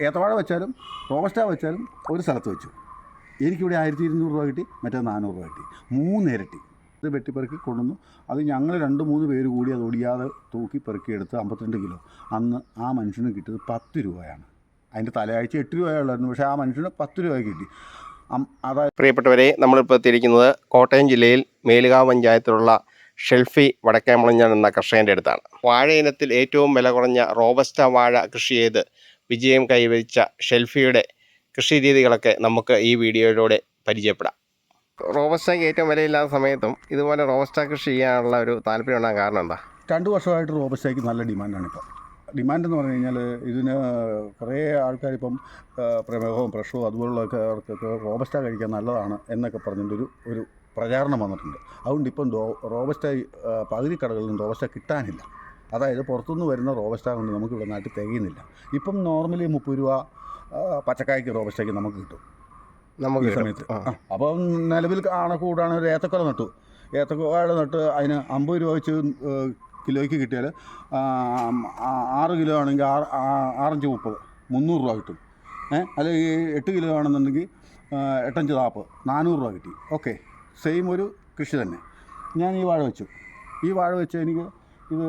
ഏത്തവാഴ വെച്ചാലും റോബസ്റ്റ വെച്ചാലും ഒരു സ്ഥലത്ത് വെച്ചു. എനിക്കിവിടെ ആയിരത്തി ഇരുന്നൂറ് രൂപ കിട്ടി മറ്റേ നാനൂറ് രൂപ കിട്ടി. മൂന്നിരട്ടി ഇത് വെട്ടിപ്പെറുക്കി കൊണ്ടുവന്നു. അത് ഞങ്ങൾ രണ്ട് മൂന്ന് പേര് കൂടി അത് ഒടിയാതെ തൂക്കി പെറുക്കിയെടുത്ത് അമ്പത്തിരണ്ട് കിലോ. അന്ന് ആ മനുഷ്യന് കിട്ടിയത് പത്ത് രൂപയാണ്. അതിന്റെ തലയാഴ്ച എട്ട് രൂപയുള്ളായിരുന്നു പക്ഷേ ആ മനുഷ്യന് പത്ത് രൂപ കിട്ടി. അതായത് പ്രിയപ്പെട്ടവരെ നമ്മളിപ്പോൾ എത്തിയിരിക്കുന്നത് കോട്ടയം ജില്ലയിൽ മേലുകാവ് പഞ്ചായത്തിലുള്ള ഷെൽഫി വടക്കേമുളഞ്ഞാൻ എന്ന കർഷകന്റെ അടുത്താണ്. വാഴ ഇനത്തിൽ ഏറ്റവും വില കുറഞ്ഞ റോബസ്റ്റ വാഴ കൃഷി ചെയ്ത് വിജയം കൈവരിച്ച ഷെൽഫിയുടെ കൃഷി രീതികളൊക്കെ നമുക്ക് ഈ വീഡിയോയിലൂടെ പരിചയപ്പെടാം. റോബസ്റ്റയ്ക്ക് ഏറ്റവും വിലയില്ലാത്ത സമയത്തും ഇതുപോലെ റോബസ്റ്റ കൃഷി ചെയ്യാനുള്ള ഒരു താല്പര്യം ഉണ്ടാകാൻ കാരണം എന്താ? രണ്ട് വർഷമായിട്ട് റോബസ്റ്റയ്ക്ക് നല്ല ഡിമാൻഡാണ് ഇപ്പോൾ ഡിമാൻഡ് എന്ന് പറഞ്ഞു കഴിഞ്ഞാൽ ഇതിന് കുറേ ആൾക്കാർ ഇപ്പം പ്രമേഹവും പ്രഷറും അതുപോലുള്ളതൊക്കെ അവർക്കൊക്കെ റോബസ്റ്റ കഴിക്കാൻ നല്ലതാണ് എന്നൊക്കെ പറഞ്ഞിട്ടൊരു ഒരു പ്രചാരണം വന്നിട്ടുണ്ട്. അതുകൊണ്ട് ഇപ്പം റോബസ്റ്റ പകുതി കടകളിലും റോബസ്റ്റ കിട്ടാനില്ല. അതായത് പുറത്തുനിന്ന് വരുന്ന റോബസ്റ്റ കൊണ്ട് നമുക്ക് ഇവിടെ നാട്ടിൽ തികയുന്നില്ല. ഇപ്പം നോർമലി മുപ്പത് രൂപ പച്ചക്കായ്ക്ക് റോബസ്റ്റയ്ക്ക് നമുക്ക് കിട്ടും. നമുക്ക് ഈ. സമയത്ത്. അപ്പം നിലവിൽ ആണക്കൂടാണ് ഒരു ഏത്തക്കൊല നട്ടു. ഏത്തക്കൊല നട്ട് അതിന് അമ്പത് രൂപ വെച്ച് കിലോയ്ക്ക് കിട്ടിയാൽ ആറ് കിലോ ആണെങ്കിൽ ആറ് ആറഞ്ച് മുപ്പത് മുന്നൂറ് രൂപ കിട്ടും. ഏഹ് അല്ലെങ്കിൽ എട്ട് കിലോ ആണെന്നുണ്ടെങ്കിൽ എട്ടഞ്ച് നാൽപ്പത് നാനൂറ് രൂപ കിട്ടി. ഓക്കെ സെയിം ഒരു കൃഷി തന്നെ. ഞാൻ ഈ വാഴ വെച്ചു. ഈ വാഴ വെച്ച് എനിക്ക് ഇത്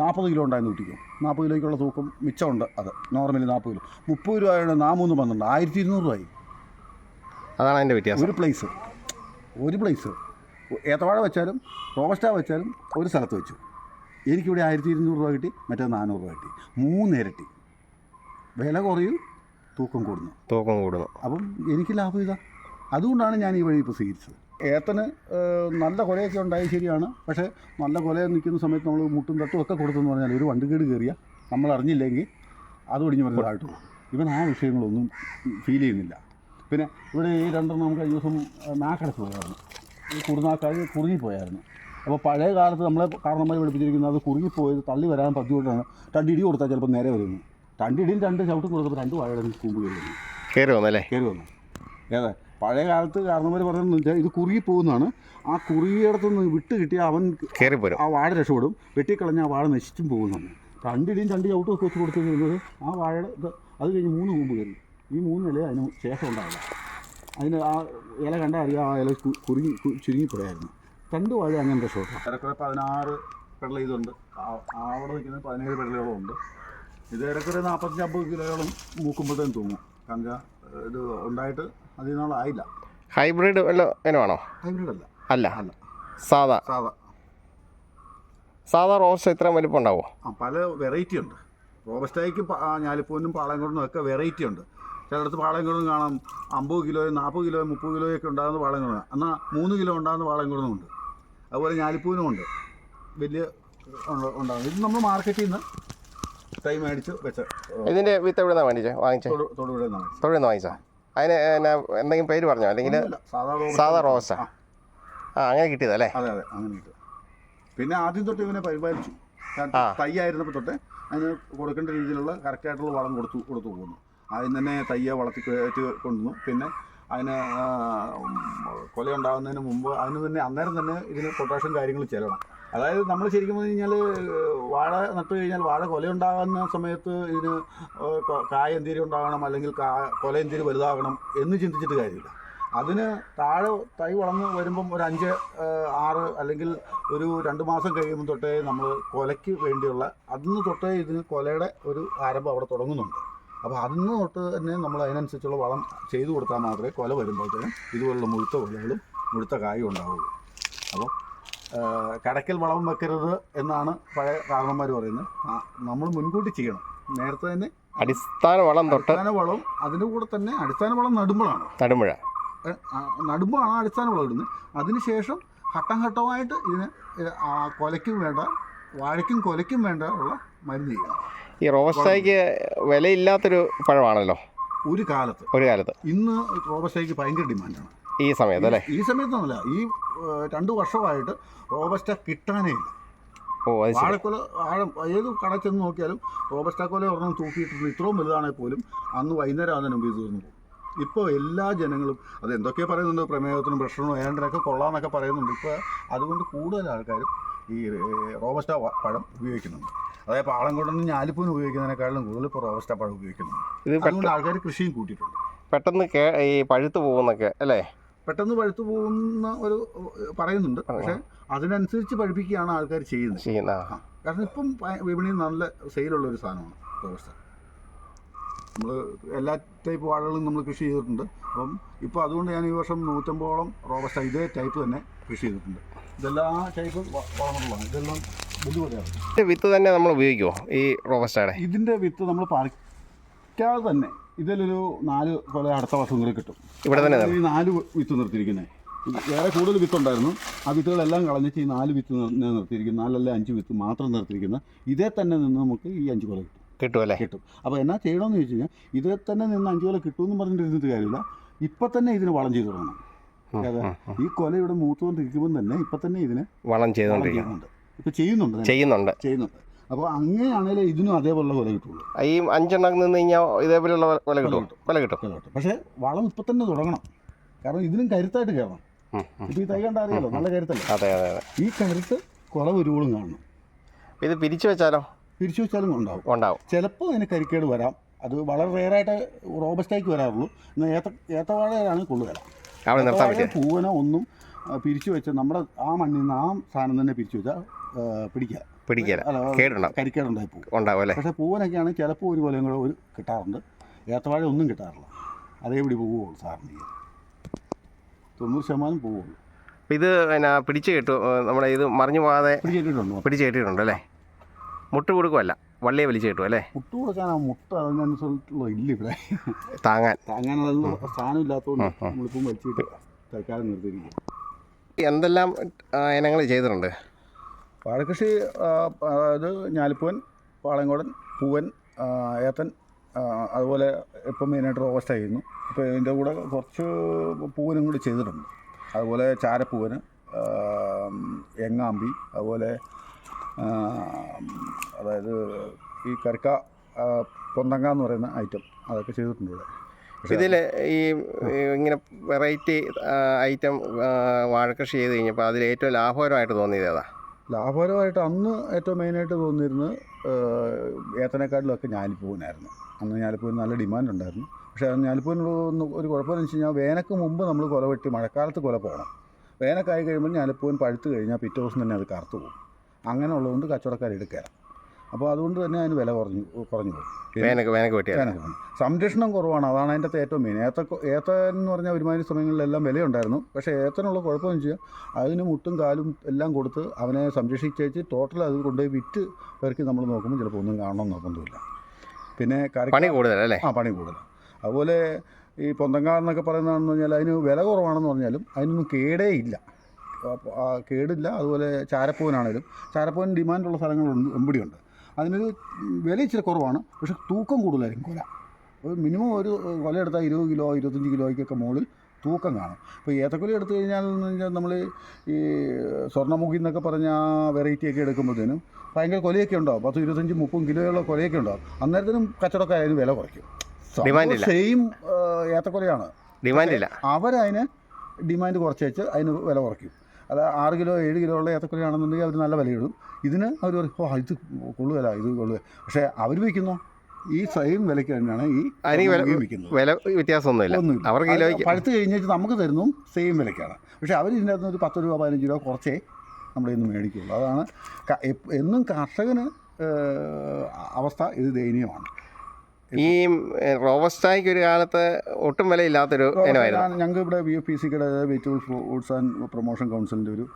നാൽപ്പത് കിലോ ഉണ്ടായിരുന്നു കുട്ടിക്ക്. നാൽപ്പത് കിലോയ്ക്കുള്ള തൂക്കം മിച്ചമുണ്ട് അത്. നോർമലി നാൽപ്പത് കിലോ. മുപ്പത് രൂപയുടെ നാമൂന്ന് പന്ത്രണ്ട്. ആയിരത്തി ഇരുന്നൂറ് രൂപയായി. അതാണ് അതിന്റെ വ്യത്യാസം. ഒരു പ്ലേസ് ഒരു പ്ലേസ് ഏത്തവാഴ വെച്ചാലും റോബസ്റ്റ വെച്ചാലും ഒരു സ്ഥലത്ത് വെച്ചു. എനിക്കിവിടെ ആയിരത്തി ഇരുന്നൂറ് രൂപ കിട്ടി മറ്റേ നാനൂറ് രൂപ കിട്ടി. മൂന്നിരട്ടി വില കുറയും തൂക്കം കൂടുന്നു. തൂക്കം കൂടുന്നു. അപ്പം എനിക്ക് ലാഭം ഇതാ. അതുകൊണ്ടാണ് ഞാൻ ഈ വഴി ഇപ്പോൾ സ്വീകരിച്ചത്. ഏത്തന് നല്ല കൊലയൊക്കെ ഉണ്ടായി ശരിയാണ്. പക്ഷേ നല്ല കൊല നിൽക്കുന്ന സമയത്ത് നമ്മൾ മുട്ടും തട്ടും ഒക്കെ കൊടുത്തെന്ന് പറഞ്ഞാൽ ഒരു വണ്ടികേട് കയറിയ നമ്മൾ അറിഞ്ഞില്ലെങ്കിൽ അത് ഒടിഞ്ഞ് വരുന്നതായിട്ട് ഇവൻ ആ വിഷയങ്ങളൊന്നും ഫീൽ ചെയ്യുന്നില്ല. പിന്നെ ഇവിടെ ഈ രണ്ടെണ്ണം നമുക്ക് കഴിഞ്ഞ ദിവസം നാക്കടച്ച് പോയായിരുന്നു. ഈ കുറുനാക്കായി കുറുകിപ്പോയായിരുന്നു അപ്പോൾ പഴയ കാലത്ത് നമ്മളെ കാരണമായി പഠിപ്പിച്ചിരിക്കുന്നത് അത് കുറുകിപ്പോയത് തള്ളി വരാൻ പദ്ധതിയോടാണ് രണ്ട് ഇടി കൊടുത്താൽ ചിലപ്പോൾ നേരെ വരുന്നു. രണ്ടിടിയും രണ്ട് ചവിട്ടും കൊടുത്തപ്പോൾ രണ്ട് വാഴയുടെ കൂമ്പ് കയറി വന്നു. കയറി വന്നല്ലേ കയറി വന്നു. ഏതെ? പഴയ കാലത്ത് കാരണവർ പറഞ്ഞതെന്ന് വെച്ചാൽ ഇത് കുറുകി പോകുന്നതാണ്. ആ കുറുകിയിടത്ത് നിന്ന് വിട്ട് കിട്ടിയ അവൻ കയറിപ്പോരും ആ വാഴ രക്ഷപ്പെടും. വെട്ടിക്കളഞ്ഞ ആ വാഴ നശിച്ചും പോകുന്നതാണ് രണ്ടിടിയും രണ്ട് ചവിട്ടും ഒക്കെ വെച്ച് കൊടുത്തു കഴിഞ്ഞത് ആ വാഴ ഇത് അത് കഴിഞ്ഞ് മൂന്ന് കൂമ്പ് കയറി. ഈ മൂന്ന് ഇല അതിന് ശേഷം ഉണ്ടാവില്ല. അതിന് ആ ഇല കണ്ടാൽ അറിയാം ആ ഇല കുറുകി കുറുങ്ങി കു- ചുരുങ്ങിപ്പോയായിരുന്നു. രണ്ട് വാഴ അങ്ങനെ രക്ഷപ്പെട്ടു. ഏറെക്കുറെ പതിനാറ് പെടൽ ഇതുണ്ട്. അവിടെ നിൽക്കുന്നത് പതിനേഴ് പെടലുകളും ഉണ്ട്. ഇത് ഏറെക്കുറെ നാൽപ്പത്തഞ്ച് അമ്പത് കിലോയോളം മൂക്കുമ്പോഴത്തേക്കും തൂങ്ങും. കഞ്ച ഇത് ഉണ്ടായിട്ട് അധികം നാളായില്ല ഹൈബ്രിഡ് വല്ല ഇനമാണോ ഹൈബ്രിഡ് അല്ല അല്ല. അല്ല. സാധാ. സാധാ. സാധാ റോസ് ഇത്ര വലിപ്പം ഉണ്ടാവുമോ ആ പല വെറൈറ്റി ഉണ്ട്. റോബസ്റ്റായിക്ക് ഞാലിപ്പൂവിനും പാളയംകുടനും ഒക്കെ വെറൈറ്റി ഉണ്ട്. ചിലയിടത്ത് പാളയംകുടം കാണാം അമ്പത് കിലോയും നാൽപ്പത് കിലോയും മുപ്പത് കിലോയൊക്കെ ഉണ്ടാകുന്ന പാളയംകുടം എന്നാൽ മൂന്ന് കിലോ ഉണ്ടാകുന്ന പാളയംകുടനും ഉണ്ട്. അതുപോലെ ഞാലിപ്പൂവിനും ഉണ്ട്. വലിയ ഉണ്ട്- ഉണ്ടാകും. ഇത് നമ്മൾ മാർക്കറ്റിൽ നിന്ന് തൈ മേടിച്ച് വെച്ച ഇതിന്റെ വിത്ത് എവിടെ നിന്നാണ് മേടിച്ചത് വാങ്ങിച്ചത്. തൊടുപുഴ നിന്നാണ് മേടിച്ചത്. അതിന് എന്തെങ്കിലും പേര് പറഞ്ഞോ? അല്ലെങ്കിൽ സാധാ റോസ? ആ, അങ്ങനെ കിട്ടിയതല്ലേ അതെ അതെ അങ്ങനെ കിട്ടും. പിന്നെ ആദ്യം തൊട്ട് ഇവനെ പരിപാലിച്ചു. തയ്യായിരുന്നപ്പോൾ തൊട്ട് അതിന് കൊടുക്കേണ്ട രീതിയിലുള്ള കറക്റ്റായിട്ടുള്ള വളം കൊടുത്തു കൊടുത്തു പോകുന്നു. ആദ്യം തന്നെ തയ്യ വളർത്തി കയറ്റി കൊണ്ടുവന്നു. പിന്നെ അതിന് ആ, ഉം, കൊല ഉണ്ടാകുന്നതിന് മുമ്പ് അതിന് തന്നെ അന്നേരം തന്നെ ഇതിന് പൊട്ടാഷ്യം കാര്യങ്ങൾ ചെല്ലണം. അതായത് നമ്മൾ ശരിക്കും പറഞ്ഞു കഴിഞ്ഞാൽ വാഴ നട്ടു കഴിഞ്ഞാൽ വാഴ കൊല ഉണ്ടാകുന്ന സമയത്ത് ഇതിന് കായ എന്തിരി ഉണ്ടാകണം അല്ലെങ്കിൽ കാ കൊല എന്തേലും വലുതാകണം എന്ന് ചിന്തിച്ചിട്ട് കാര്യമില്ല. അതിന് താഴെ തൈ വളർന്ന് വരുമ്പം ഒരു അഞ്ച് ആറ് അല്ലെങ്കിൽ ഒരു രണ്ട് മാസം കഴിയുമ്പോൾ തൊട്ടേ നമ്മൾ കൊലയ്ക്ക് വേണ്ടിയുള്ള അന്ന് തൊട്ടേ ഇതിന് കൊലയുടെ ഒരു ആരംഭം അവിടെ തുടങ്ങുന്നുണ്ട്. അപ്പോൾ അന്ന് തൊട്ട് തന്നെ നമ്മൾ അതിനനുസരിച്ചുള്ള വളം ചെയ്തു കൊടുത്താൽ മാത്രമേ കൊല വരുമ്പോഴത്തേനും ഇതുപോലുള്ള മുഴുത്ത കൊലകളും മുഴുത്ത കായും ഉണ്ടാവുള്ളൂ അപ്പോൾ കടക്കൽ വളം വെക്കരുത് എന്നാണ് പഴയ കാരണന്മാർ പറയുന്നത്. ആ, നമ്മൾ മുൻകൂട്ടി ചെയ്യണം. നേരത്തെ തന്നെ അടിസ്ഥാന വളം തൊട്ട് അടിസ്ഥാന വളം അതിന്റെ കൂടെ തന്നെ അടിസ്ഥാന വളം നടുമ്പോഴാണ്. നടുമ്പഴ. നടുമ്പോഴാണ് അടിസ്ഥാന വളം ഇടുന്നത്. അതിനുശേഷം ഘട്ടം ഘട്ടമായിട്ട് ഇതിന് കൊലയ്ക്കും വേണ്ട വാഴയ്ക്കും കൊലയ്ക്കും വേണ്ട ഉള്ള മരുന്ന് ചെയ്യണം ഈ റോബസ്റ്റയ്ക്ക് വിലയില്ലാത്തൊരു പഴമാണല്ലോ? ഒരു കാലത്ത്. ഒരു കാലത്ത്. ഇന്ന് റോബസ്റ്റയ്ക്ക് ഭയങ്കര ഡിമാൻഡാണ്. ഈ സമയത്ത് അല്ലേ ഈ സമയത്തൊന്നുമല്ല. ഈ രണ്ടു വർഷമായിട്ട് റോബസ്റ്റ കിട്ടാനേ ഇല്ല. വാഴക്കൊല വാഴ ഏത് കടയിൽ ചെന്ന് നോക്കിയാലും റോബസ്റ്റ കൊല ഒരെണ്ണം തൂക്കിയിട്ടുണ്ട്. ഇത്രയും വലുതാണെങ്കിൽ പോലും അന്ന് വൈകുന്നേരം ആണ് മുമ്പ് തീർന്നു പോകും. ഇപ്പോൾ എല്ലാ ജനങ്ങളും അത് എന്തൊക്കെ പറയുന്നുണ്ട് പ്രമേഹത്തിനും പ്രഷറിനും ഏണ്ടൊക്കെ കൊള്ളാമെന്നൊക്കെ പറയുന്നുണ്ട്. ഇപ്പോൾ അതുകൊണ്ട് കൂടുതൽ ആൾക്കാരും ഈ റോബസ്റ്റ പഴം ഉപയോഗിക്കുന്നുണ്ട്. അതായത് പാളം പാളംകൊണ്ടൊന്നും ഞാലിപ്പൂന് ഉപയോഗിക്കുന്നതിനേക്കാളും കൂടുതൽ ഇപ്പോൾ റോബസ്റ്റ പഴം ഉപയോഗിക്കുന്നുണ്ട്. അതുകൊണ്ട് ആൾക്കാർ കൃഷിയും കൂട്ടിയിട്ടുണ്ട്. പെട്ടെന്ന് ഈ പഴുത്തു പോകുന്നൊക്കെ അല്ലേ? പെട്ടെന്ന് പഴുത്തു പോകുന്ന ഒരു പറയുന്നുണ്ട്. പക്ഷെ അതിനനുസരിച്ച് പഴുപ്പിക്കുകയാണ് ആൾക്കാർ ചെയ്യുന്നത്. ചെയ്യുന്ന കാരണം ഇപ്പം വിപണിയിൽ നല്ല സെയിലുള്ള ഒരു സാധനമാണ് റോബസ്റ്റ നമ്മൾ എല്ലാ ടൈപ്പ് വാഴകളും നമ്മൾ കൃഷി ചെയ്തിട്ടുണ്ട്. അപ്പം ഇപ്പോൾ അതുകൊണ്ട് ഞാൻ ഈ വർഷം നൂറ്റമ്പതോളം റോബസ്റ്റ ഇതേ ടൈപ്പ് തന്നെ കൃഷി ചെയ്തിട്ടുണ്ട്. ഇതെല്ലാം ടൈപ്പ് വളർന്നുള്ളതാണ് ഇതെല്ലാം ബുദ്ധിമുട്ടാണ്. വിത്ത് തന്നെ നമ്മൾ ഉപയോഗിക്കുമോ ഈ റോബസ്റ്റയുടെ ഇതിന്റെ വിത്ത് നമ്മൾ പറിക്കാതെ തന്നെ ഇതിലൊരു നാല് കൊല അടുത്ത വർഷം കൂടി കിട്ടും. ഇവിടെ തന്നെ ഈ നാല് വിത്ത് നിർത്തിയിരിക്കുന്നത് വേറെ കൂടുതൽ വിത്ത് ഉണ്ടായിരുന്നു ആ വിത്തുകളെല്ലാം കളഞ്ഞിട്ട് ഈ നാല് വിത്ത് നിർ- നിർത്തിയിരിക്കുന്നു. നാലല്ല അഞ്ച് വിത്ത് മാത്രം നിർത്തിയിരിക്കുന്ന. ഇതേ തന്നെ നിന്ന് നമുക്ക് ഈ അഞ്ച് കൊല കിട്ടും. കിട്ടും അല്ലേ? കിട്ടും. അപ്പോൾ എന്നാ ചെയ്യണമെന്ന് ചോദിച്ചു കഴിഞ്ഞാൽ ഇതേ തന്നെ നിന്ന് അഞ്ച് കൊല കിട്ടുമെന്ന് പറഞ്ഞിട്ട് കാര്യമില്ല. ഇപ്പം തന്നെ ഇതിന് വളം ചെയ്ത് തുടങ്ങണം. ഈ കൊല ഇവിടെ മൂത്തുകൊണ്ടിരിക്കുമ്പോൾ തന്നെ ഇപ്പം തന്നെ ഇതിന് വളം ചെയ്തുകൊണ്ടിരിക്കുന്നുണ്ട് ഇപ്പം ചെയ്യുന്നുണ്ട്. ചെയ്യുന്നുണ്ട്. ചെയ്യുന്നുണ്ട്. അപ്പോൾ അങ്ങനെയാണെങ്കിൽ ഇതിനും അതേപോലുള്ള വില കിട്ടുള്ളൂ. ഈ അഞ്ചെണ്ണം നിന്ന് കഴിഞ്ഞാൽ ഇതേപോലെയുള്ള വില കിട്ടും. വില കിട്ടും. പക്ഷേ വളം ഇപ്പം തന്നെ തുടങ്ങണം. കാരണം ഇതിനും കരുത്തായിട്ട് കയറണം. ഇപ്പം ഈ തൈ കണ്ടാ അറിയാലോ നല്ല കരുത്തല്ലേ? അതെ അതെ അതെ. ഈ കരുത്ത് കുല ഒരുവോളും കാണണം. ഇത് പിരിച്ചു വെച്ചാലോ? പിരിച്ചു വെച്ചാലും ഉണ്ടാവും. ഉണ്ടാവും. ചിലപ്പോൾ അതിന് കരിക്കേട് വരാം. അത് വളരെ റെയറായിട്ട് റോബസ്റ്റായിക്ക് വരാറുള്ളൂ. എന്നാൽ ഏത്ത ഏത്തവാഴയാണ് കൊള്ളുകയില്ല അവിടെ നിർത്താൻ പറ്റിയ. പൂവനോ ഒന്നും പിരിച്ചു വെച്ച് നമ്മുടെ ആ മണ്ണിൽ നിന്ന് ആ സാധനം തന്നെ പിരിച്ചു വെച്ചാൽ പിടിക്കുക പിടിക്കല അല്ല കേടുണ്ടാവും. കരിക്കേടുണ്ടായി പോകും. ഉണ്ടാവും അല്ലേ? പക്ഷേ പൂവനൊക്കെയാണ് ചിലപ്പോൾ ഒരു കൊലയും കൂടെ ഒരു കിട്ടാറുണ്ട്. ഏത്തവാഴ ഒന്നും കിട്ടാറില്ല. അതേപടി പോവുള്ളൂ സാറിന്. തൊണ്ണൂറ് ശതമാനം പോവുള്ളൂ ഇത് പിന്നെ പിടിച്ചു കിട്ടും നമ്മുടെ ഇത് മറിഞ്ഞു പോകാതെ പിടിച്ചിട്ടുണ്ടോ കേട്ടിട്ടുണ്ട് അല്ലേ? മുട്ട് കൊടുക്കുമല്ല വള്ളിയെ വലിച്ചു കിട്ടും അല്ലേ? മുട്ട് കൊടുക്കാൻ ആ മുട്ട അതിനനുസരിച്ചുള്ള ഇല്ല ഇവിടെ. താങ്ങാൻ. താങ്ങാനുള്ള സ്ഥാനം ഇല്ലാത്തതുകൊണ്ട്. നമ്മളിപ്പം വലിച്ചിട്ട് തൽക്കാലം നിർത്തിയിരിക്കും എന്തെല്ലാം ഇനങ്ങൾ ചെയ്തിട്ടുണ്ട്? വാഴക്കൃഷി അതായത് ഞാലിപ്പൂവൻ പാളയങ്കോടൻ പൂവൻ ഏത്തൻ അതുപോലെ ഇപ്പം മെയിനായിട്ട് റോസ്റ്റ് ആയിരുന്നു. ഇപ്പോൾ ഇതിന്റെ കൂടെ കുറച്ച് പൂവനും കൂടി ചെയ്തിട്ടുണ്ട്. അതുപോലെ ചാരപ്പൂവന് എങ്ങാമ്പി അതുപോലെ അതായത് ഈ കരക്ക ആ, പൊന്തങ്ക എന്ന് പറയുന്ന ഐറ്റം അതൊക്കെ ചെയ്തിട്ടുണ്ട് ഇവിടെ. ഇതിൽ ഈ ഇങ്ങനെ വെറൈറ്റി ഐറ്റം വാഴക്കൃഷി ചെയ്ത് കഴിഞ്ഞപ്പോൾ അതിൽ ഏറ്റവും ലാഭകരമായിട്ട് തോന്നിയത് ഏതാ? ലാഭകരമായിട്ട് അന്ന് ഏറ്റവും മെയിനായിട്ട് തോന്നിയിരുന്നത് ഏത്തനെക്കാട്ടിലൊക്കെ ഞാലിപ്പൂവിനായിരുന്നു. അന്ന് ഞാലിപ്പൂവിന് നല്ല ഡിമാൻഡ് ഉണ്ടായിരുന്നു. പക്ഷേ അത് ഞാലിപ്പൂവിന് ഒന്ന് ഒരു കുഴപ്പമെന്ന് വെച്ച് കഴിഞ്ഞാൽ വേനക്ക് മുമ്പ് നമ്മൾ കുല വെട്ടി മഴക്കാലത്ത് കുല പോകണം. വേനക്കായി കഴിയുമ്പോൾ ഞാലിപ്പൂവൻ പഴുത്ത് കഴിഞ്ഞാൽ പിറ്റേ ദിവസം തന്നെ അത് കറുത്തു പോകും. അങ്ങനെ ഉള്ളതുകൊണ്ട് കച്ചവടക്കാർ എടുക്കുകയാണ് അപ്പോൾ അതുകൊണ്ട് തന്നെ അതിന് വില കുറഞ്ഞു കുറഞ്ഞു വേനക്ക് സംരക്ഷണം കുറവാണ്. അതാണ് അതിന്റെ ഏറ്റവും മെയിൻ ഏത്ത ഏത്ത എന്ന് പറഞ്ഞാൽ ഒരുമാതിരി സമയങ്ങളിലെല്ലാം വിലയുണ്ടായിരുന്നു. പക്ഷേ ഏത്തനുള്ള കുഴപ്പമെന്ന് വെച്ചാൽ അതിന് മുട്ടും കാലും എല്ലാം കൊടുത്ത് അവനെ സംരക്ഷിച്ചേച്ച് ടോട്ടൽ അത് കൊണ്ടുപോയി വിറ്റ് പേർക്ക് നമ്മൾ നോക്കുമ്പോൾ ചിലപ്പോൾ ഒന്നും കാണണം നിർബന്ധമില്ല പിന്നെ പണി കൂടുതലല്ലേ ആ പണി കൂടുതൽ അതുപോലെ ഈ പൊന്തങ്ക എന്നൊക്കെ പറയുന്നതെന്ന് പറഞ്ഞാൽ അതിന് വില കുറവാണെന്ന് പറഞ്ഞാലും അതിനൊന്നും കേടേ ഇല്ല. കേടില്ല. അതുപോലെ ചാരപ്പൂവനാണേലും. ചാരപ്പൂവൻ ഡിമാൻഡുള്ള സ്ഥലങ്ങളുണ്ട് എമ്പിടിയുണ്ട് അതിനൊരു വില ഇച്ചിരി കുറവാണ്. പക്ഷെ തൂക്കം കൂടുതലായിരിക്കും കൊല. ഒരു മിനിമം ഒരു കൊല എടുത്താൽ ഇരുപത് കിലോ ഇരുപത്തഞ്ച് കിലോയ്ക്കൊക്കെ മുകളിൽ തൂക്കം കാണും. ഇപ്പോൾ ഏത്തക്കൊല എടുത്തു കഴിഞ്ഞാൽ നമ്മൾ ഈ സ്വർണമുഖി എന്നൊക്കെ പറഞ്ഞ ആ വെറൈറ്റിയൊക്കെ എടുക്കുമ്പോഴത്തേനും ഭയങ്കര കൊലയൊക്കെ ഉണ്ടാവും. പത്ത് ഇരുപത്തഞ്ച് മുപ്പതും കിലോയുള്ള കൊലയൊക്കെ ഉണ്ടാവും. അന്നേരത്തിനും കച്ചടൊക്കെ അതിന് വില കുറയ്ക്കും. ഇല്ല. സെയിം ഏത്തക്കൊലയാണ്. ഡിമാൻഡില്ല അവരതിന് ഡിമാൻഡ് കുറച്ച് വെച്ച് അതിന് വില കുറയ്ക്കും. അത് ആറ് കിലോ ഏഴ് കിലോ ഉള്ള ഏത്തക്കൊലയാണെന്നുണ്ടെങ്കിൽ അവർ നല്ല വിലയിടും. ഇതിന് അവർ പറയും ഓ ഇത് കൊള്ളുകയല്ല ഇത് കൊള്ളുക. പക്ഷേ അവർ വയ്ക്കുന്നോ ഈ സെയിം വിലയ്ക്ക് തന്നെയാണ് ഈ വില- വ്യത്യാസമൊന്നുമില്ല. അവർക്ക് കിലോയ്ക്ക് പഴുത്ത് കഴിഞ്ഞിട്ട് നമുക്ക് തരുന്നു സെയിം വിലയ്ക്കാണ്. പക്ഷേ അവർ ഇതിന്റെ അകത്ത് ഒരു പത്ത് രൂപ പതിനഞ്ച് രൂപ കുറച്ചേ നമ്മുടെ ഇന്ന് മേടിക്കുള്ളൂ അതാണ് എന്നും കർഷകന് അവസ്ഥ ഇത് ദയനീയമാണ്. ഈ റോബസ്റ്റായ്ക്ക് ഒരു കാലത്ത് ഒട്ടും വിലയില്ലാത്തൊരു ഇനമായിരുന്നു. ഞങ്ങൾക്ക് ഇവിടെ വി എഫ് പി സിയുടെ വെജിറ്റബിൾ ഫ്രൂട്ട്സ് ആൻഡ് പ്രൊമോഷൻ കൗൺസിലിന്റെ ഒരു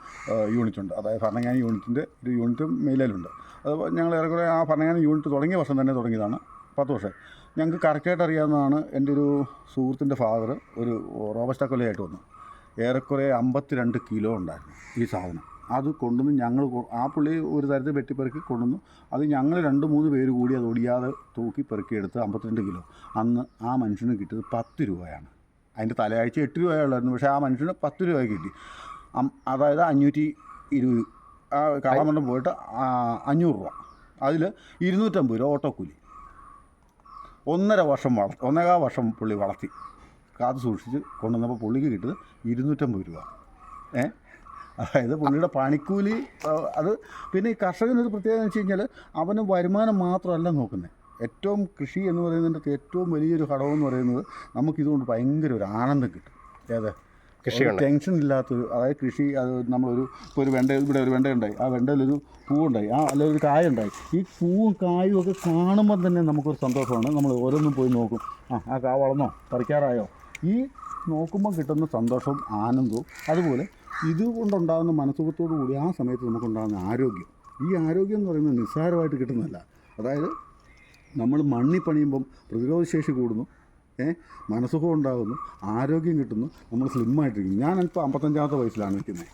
യൂണിറ്റ് ഉണ്ട്. അതായത് ഭരണങ്ങാന യൂണിറ്റിന്റെ ഒരു യൂണിറ്റും മെയിലിലുണ്ട് അത് ഞങ്ങൾ ഏറെക്കുറെ ആ ഭരണങ്ങാന യൂണിറ്റ് തുടങ്ങിയ വർഷം തന്നെ തുടങ്ങിയതാണ്. പത്ത് വർഷം. ഞങ്ങൾക്ക് കറക്റ്റായിട്ട് അറിയാവുന്നതാണ് എന്റെ ഒരു സുഹൃത്തിന്റെ ഫാദർ ഒരു റോബസ്റ്റ കൊലയായിട്ട് വന്നു. ഏറെക്കുറെ അമ്പത്തിരണ്ട് കിലോ ഉണ്ടായിരുന്നു ഈ സാധനം. അത് കൊണ്ടുവന്ന് ഞങ്ങൾ ആ പുള്ളി ഒരു തരത്തിൽ വെട്ടിപ്പെറുക്കി കൊണ്ടുവന്നു. അത് ഞങ്ങൾ രണ്ട് മൂന്ന് പേര് കൂടി അത് ഒടിയാതെ തൂക്കി പെറുക്കിയെടുത്ത് അമ്പത്തിരണ്ട് കിലോ. അന്ന് ആ മനുഷ്യന് കിട്ടിയത് പത്ത് രൂപയാണ്. അതിന്റെ തലയാഴ്ച എട്ട് രൂപയുള്ളായിരുന്നു. പക്ഷേ ആ മനുഷ്യന് പത്ത് രൂപ കിട്ടി. അതായത് അഞ്ഞൂറ്റി ഇരുപത് ആ കാളമണ്ഡം പോയിട്ട് അഞ്ഞൂറ് രൂപ. അതിൽ ഇരുന്നൂറ്റമ്പത് രൂപ ഓട്ടോക്കൂലി. ഒന്നര വർഷം വളർത്തി ഒന്നേകാ വർഷം പുള്ളി വളർത്തി. കാത്തു സൂക്ഷിച്ച് കൊണ്ടുവന്നപ്പോൾ പുള്ളിക്ക് കിട്ടിയത് ഇരുന്നൂറ്റമ്പത് രൂപ. ഏ? അതായത് പുള്ളിയുടെ പണിക്കൂലി അത് പിന്നെ ഈ കർഷകനൊരു പ്രത്യേകത എന്ന് വെച്ച് കഴിഞ്ഞാൽ അവന് വരുമാനം മാത്രമല്ല നോക്കുന്നത് ഏറ്റവും കൃഷി എന്ന് പറയുന്നതിന്റെ ഏറ്റവും വലിയൊരു ഘടകം എന്ന് പറയുന്നത് നമുക്കിതുകൊണ്ട് ഭയങ്കര ഒരു ആനന്ദം കിട്ടും. ഏത്? കൃഷി ടെൻഷൻ ഇല്ലാത്തൊരു അതായത് കൃഷി അത് നമ്മളൊരു ഇപ്പോൾ ഒരു വെണ്ട ഇവിടെ ഒരു വെണ്ട ഉണ്ടായി ആ വെണ്ടയിലൊരു പൂവുണ്ടായി. ആ അല്ലെങ്കിൽ ഒരു കായ ഉണ്ടായി ഈ പൂവും കായും ഒക്കെ കാണുമ്പോൾ തന്നെ നമുക്കൊരു സന്തോഷമാണ്. നമ്മൾ ഓരോന്നും പോയി നോക്കും. ആ ആ കാ വളർന്നോ? പറിക്കാറായോ? ഈ നോക്കുമ്പോൾ കിട്ടുന്ന സന്തോഷവും ആനന്ദവും അതുപോലെ ഇതുകൊണ്ടുണ്ടാകുന്ന മനസ്സുഖത്തോടു കൂടി ആ സമയത്ത് നമുക്കുണ്ടാകുന്ന ആരോഗ്യം. ഈ ആരോഗ്യം എന്ന് പറയുന്നത് നിസ്സാരമായിട്ട് കിട്ടുന്നതല്ല. അതായത് നമ്മൾ മണ്ണിൽ പണിയുമ്പം പ്രതിരോധശേഷി കൂടുന്നു ഏ മനസ്സുഖം ഉണ്ടാകുന്നു ആരോഗ്യം കിട്ടുന്നു നമ്മൾ സ്ലിമ്മായിട്ടിരിക്കും ഞാനിപ്പോൾ അമ്പത്തഞ്ചാമത്തെ വയസ്സിലാണ് നിൽക്കുന്നത്.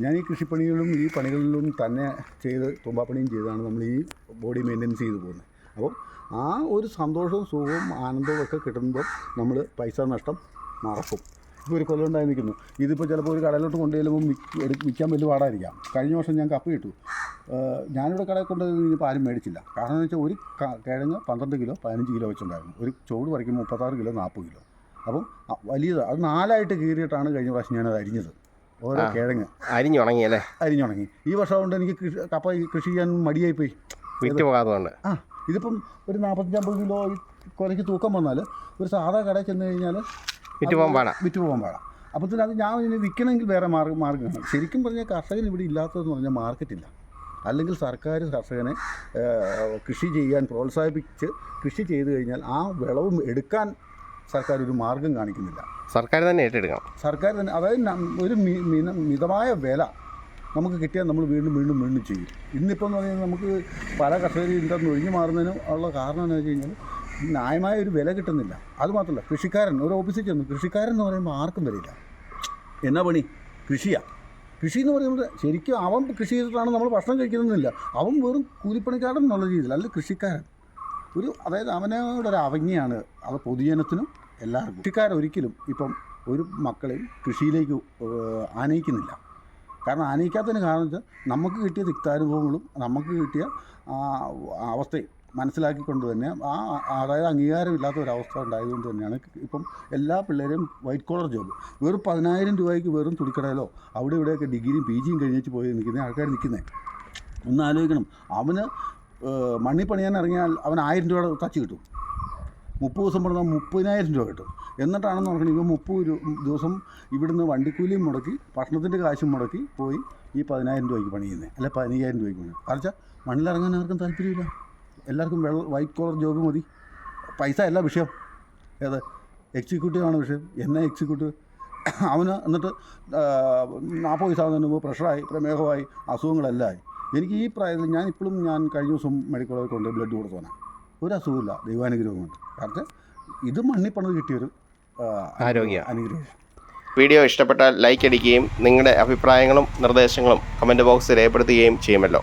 ഞാൻ ഈ കൃഷിപ്പണികളിലും ഈ പണികളിലും തന്നെ ചെയ്ത് തുമ്പാപ്പണിയും ചെയ്താണ് നമ്മൾ ഈ ബോഡി മെയിന്റെനൻസ് ചെയ്തു പോകുന്നത്. അപ്പോൾ ആ ഒരു സന്തോഷവും സുഖവും ആനന്ദവും ഒക്കെ കിട്ടുമ്പോൾ നമ്മൾ പൈസ നഷ്ടം മറക്കും ഇപ്പോൾ ഒരു കൊല്ലം ഉണ്ടായി നിൽക്കുന്നു. ഇതിപ്പോൾ ചിലപ്പോൾ ഒരു കടയിലോട്ട് കൊണ്ടുചെല്ലുമ്പോൾ വിൽക്കാൻ വലിയ പാടായിരിക്കാം. കഴിഞ്ഞ വർഷം ഞാൻ കപ്പ് കിട്ടു ഞാനിവിടെ കടയിൽ കൊണ്ട് ഇനിയിപ്പോൾ ആരും മേടിച്ചില്ല. കാരണം എന്ന് വെച്ചാൽ ഒരു കിഴങ്ങ് പന്ത്രണ്ട് കിലോ പതിനഞ്ച് കിലോ വെച്ചുണ്ടായിരുന്നു ഒരു ചോട് പറിക്കുമ്പോൾ മുപ്പത്താറ് കിലോ നാൽപ്പത് കിലോ. അപ്പം വലിയത് അത് നാലായിട്ട് കീറിയിട്ടാണ് കഴിഞ്ഞ പ്രാവശ്യം ഞാനത് അരിഞ്ഞത്. ഓരോ കിഴങ്ങ്. അരിഞ്ഞുണങ്ങി അല്ലേ? അരിഞ്ഞുണങ്ങി. ഈ വർഷം കൊണ്ട് എനിക്ക് കപ്പ കൃഷി ചെയ്യാൻ മടിയായിപ്പോയി വിറ്റ് പോകാത്തതുകൊണ്ട്. ആ ഇതിപ്പം ഒരു നാൽപ്പത്തഞ്ചമ്പത് കിലോ കൊലയ്ക്ക് തൂക്കം വന്നാൽ ഒരു സാധാ കടയിൽ ചെന്ന് കഴിഞ്ഞാൽ വിറ്റ് പോകാൻ പാടാ. വിറ്റ് പോകാൻ പാടാം അപ്പോഴത്തേന് അത് ഞാൻ ഇനി വിൽക്കണമെങ്കിൽ വേറെ മാർഗം മാർഗമാണ് ശരിക്കും പറഞ്ഞാൽ കർഷകൻ ഇവിടെ ഇല്ലാത്തതെന്ന് പറഞ്ഞാൽ മാർക്കറ്റില്ല അല്ലെങ്കിൽ സർക്കാർ കർഷകനെ കൃഷി ചെയ്യാൻ പ്രോത്സാഹിപ്പിച്ച് കൃഷി ചെയ്തു കഴിഞ്ഞാൽ ആ വിളവ് എടുക്കാൻ സർക്കാർ ഒരു മാർഗം കാണിക്കുന്നില്ല. സർക്കാർ തന്നെ ഏറ്റെടുക്കണം. സർക്കാർ തന്നെ അതായത് ഒരു മിതമായ വില നമുക്ക് കിട്ടിയാൽ നമ്മൾ വീണ്ടും വീണ്ടും വീണ്ടും ചെയ്യും. ഇന്നിപ്പോൾ എന്ന് പറഞ്ഞാൽ നമുക്ക് പല കർഷകരും ഇന്ത്യ ഒഴിഞ്ഞു മാറുന്നതിനും ഉള്ള കാരണം എന്ന് വെച്ച് കഴിഞ്ഞാൽ ന്യായമായ ഒരു വില കിട്ടുന്നില്ല. അതുമാത്രമല്ല കൃഷിക്കാരൻ ഒരു ഓഫീസിൽ ചെന്നു കൃഷിക്കാരൻ എന്ന് പറയുമ്പോൾ ആർക്കും വരില്ല എന്നാ പണി? കൃഷിയാണ് കൃഷി എന്ന് പറയുന്നത് ശരിക്കും അവൻ കൃഷി ചെയ്തിട്ടാണ് നമ്മൾ ഭക്ഷണം കഴിക്കുന്നതെന്നില്ല. അവൻ വെറും കൂലിപ്പണിക്കാരൻ എന്നുള്ള രീതിയിൽ അല്ല കൃഷിക്കാരൻ. ഒരു അതായത് അവനോടൊരു അവജ്ഞയാണ്. അത് പൊതുജനത്തിനും എല്ലാവർക്കും. കൃഷിക്കാരൻ ഒരിക്കലും ഇപ്പം ഒരു മക്കളെയും കൃഷിയിലേക്ക് ആനയിക്കുന്നില്ല. കാരണം ആനയിക്കാത്തതിന് കാരണം വെച്ചാൽ നമുക്ക് കിട്ടിയ തിക്താനുഭവങ്ങളും നമുക്ക് കിട്ടിയ അവസ്ഥയും. മനസ്സിലാക്കിക്കൊണ്ട് തന്നെ ആ അതായത് അംഗീകാരമില്ലാത്ത ഒരവസ്ഥ ഉണ്ടായതുകൊണ്ട് തന്നെയാണ് ഇപ്പം എല്ലാ പിള്ളേരും വൈറ്റ് കോളർ ജോബ് വെറും പതിനായിരം രൂപയ്ക്ക് വെറും തുണിക്കടയിലോ അവിടെ ഇവിടെയൊക്കെ ഡിഗ്രിയും പി ജിയും കഴിഞ്ഞിട്ട് പോയി നിൽക്കുന്ന ആൾക്കാർ നിൽക്കുന്നത് ഒന്ന് ആലോചിക്കണം. അവന് മണ്ണി പണിയാൻ ഇറങ്ങിയാൽ അവൻ ആയിരം രൂപയുടെ തച്ച് കിട്ടും. മുപ്പത് ദിവസം പറഞ്ഞാൽ മുപ്പതിനായിരം രൂപ കിട്ടും. എന്നിട്ടാണെന്ന് പറഞ്ഞാൽ ഇവ മുപ്പത് ദിവസം ഇവിടുന്ന് വണ്ടിക്കൂലിയും മുടക്കി ഭക്ഷണത്തിന്റെ കാശും മുടക്കി പോയി ഈ പതിനായിരം രൂപയ്ക്ക് പണിയുന്നത് അല്ലെ പതിനയ്യായിരം രൂപയ്ക്ക് പണി കാരണം വെച്ചാൽ മണ്ണിലിറങ്ങാൻ ആർക്കും താല്പര്യമില്ല. എല്ലാവർക്കും വെള്ള വൈറ്റ് കോളർ ജോബ് മതി. പൈസ അല്ല വിഷയം. ഏത്? എക്സിക്യൂട്ടീവാണ് വിഷയം. എന്നെ എക്സിക്യൂട്ടീവ് അവന് എന്നിട്ട് നാൽപ്പത് വയസ്സാകുന്നതിന് മുമ്പ് പ്രഷറായി പ്രമേഹമായി അസുഖങ്ങളെല്ലാം ആയി. എനിക്ക് ഈ പ്രായത്തിൽ ഞാൻ ഇപ്പോഴും ഞാൻ കഴിഞ്ഞ ദിവസം മെഡിക്കൽ കോളേജിൽ കൊണ്ട് ബ്ലഡ് കൊടുത്തവനാണ് ഒരു അസുഖമില്ല ദൈവാനുഗ്രഹം കൊണ്ട് കാരണം ഇത് മണ്ണിപ്പണത് പണിത് കിട്ടിയൊരു ആരോഗ്യ. അനുഗ്രഹം. വീഡിയോ ഇഷ്ടപ്പെട്ടാൽ ലൈക്ക് അടിക്കുകയും നിങ്ങളുടെ അഭിപ്രായങ്ങളും നിർദ്ദേശങ്ങളും കമന്റ് ബോക്സിൽ രേഖപ്പെടുത്തുകയും ചെയ്യുമല്ലോ.